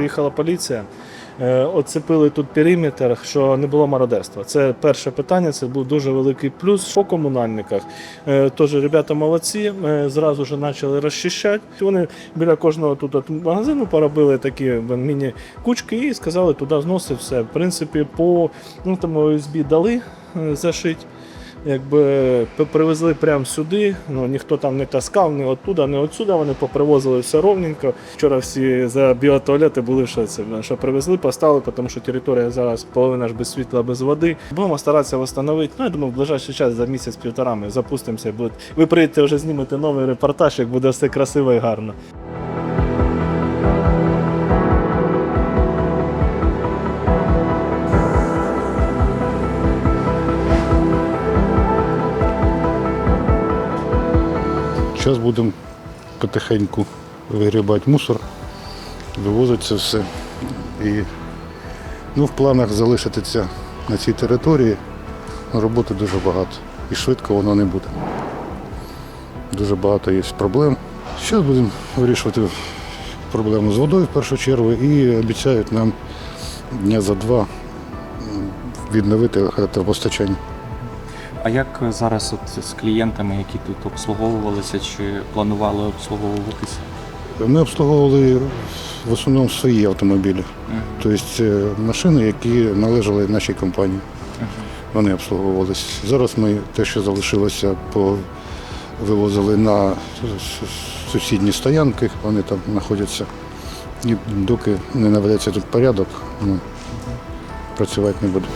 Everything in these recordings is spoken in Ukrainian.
приїхала поліція, е, оцепили тут периметр, що не було мародерства. Це перше питання, це був дуже великий плюс по комунальниках. Е, Тож ребята молодці, е, зразу ж почали розчищати. Вони біля кожного тут магазину поробили такі міні-кучки і сказали туди зносити все. В принципі, по ну, там USB дали зашить. Якби привезли прямо сюди, ну ніхто там не таскав, ні оттуда, ні отсюда. Вони попривозили все ровненько. Вчора всі за біотуалети були що це, що привезли, поставили, тому що територія зараз половина ж без світла, без води. Будемо старатися встановити. Ну я думаю, в ближайший час за місяць-півтора ми запустимося. Буде. Ви приїдете вже знімете новий репортаж, як буде все красиво і гарно. Зараз будемо потихеньку вигрібати мусор, вивозити це все. І ну, в планах залишитися на цій території. Роботи дуже багато. І швидко воно не буде. Дуже багато є проблем. Зараз будемо вирішувати проблему з водою в першу чергу і обіцяють нам дня за два відновити електропостачання. А як зараз от з клієнтами, які тут обслуговувалися, чи планували обслуговуватися? Ми обслуговували в основному свої автомобілі. Тобто е, машини, які належали нашій компанії. Вони обслуговувалися. Зараз ми те, що залишилося, вивозили на сусідні стоянки, вони там знаходяться. І доки не наведеться тут порядок, ну, працювати не буде.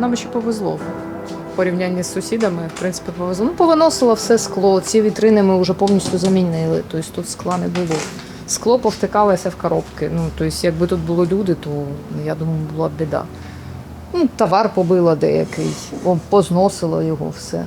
Нам ще повезло. В порівнянні з сусідами, в принципі, повезло. Ну, повиносило все скло. Ці вітрини ми вже повністю замінили. Тобто тут скла не було. Скло повтикалося в коробки. Ну, тобто, якби тут було люди, то я думаю, була б біда. Ну, товар побило деякий, позносило його все.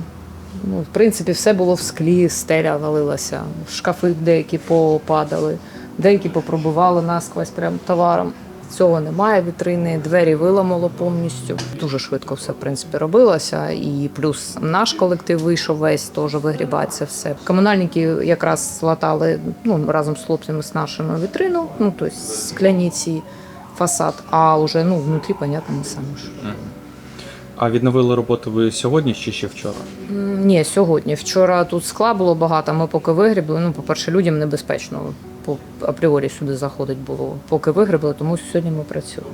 Ну, в принципі, все було в склі, стеля валилася, шкафи деякі попадали, деякі попробували насквозь прям товаром. Цього немає вітрини, двері виламало повністю. Дуже швидко все в принципі робилося. І плюс наш колектив вийшов весь теж вигрібати це все. Комунальники якраз латали ну, разом з хлопцями з нашими вітрину, ну тобто скляні ці фасад, а вже ну, внутрі, понятно, ми самі ж. А відновили роботу ви сьогодні чи ще вчора? Ні, сьогодні. Вчора тут скла було багато. Ми поки вигрібли. Ну, по-перше, людям небезпечно по апріорі сюди заходить було. Поки вигребли, тому сьогодні ми працюємо.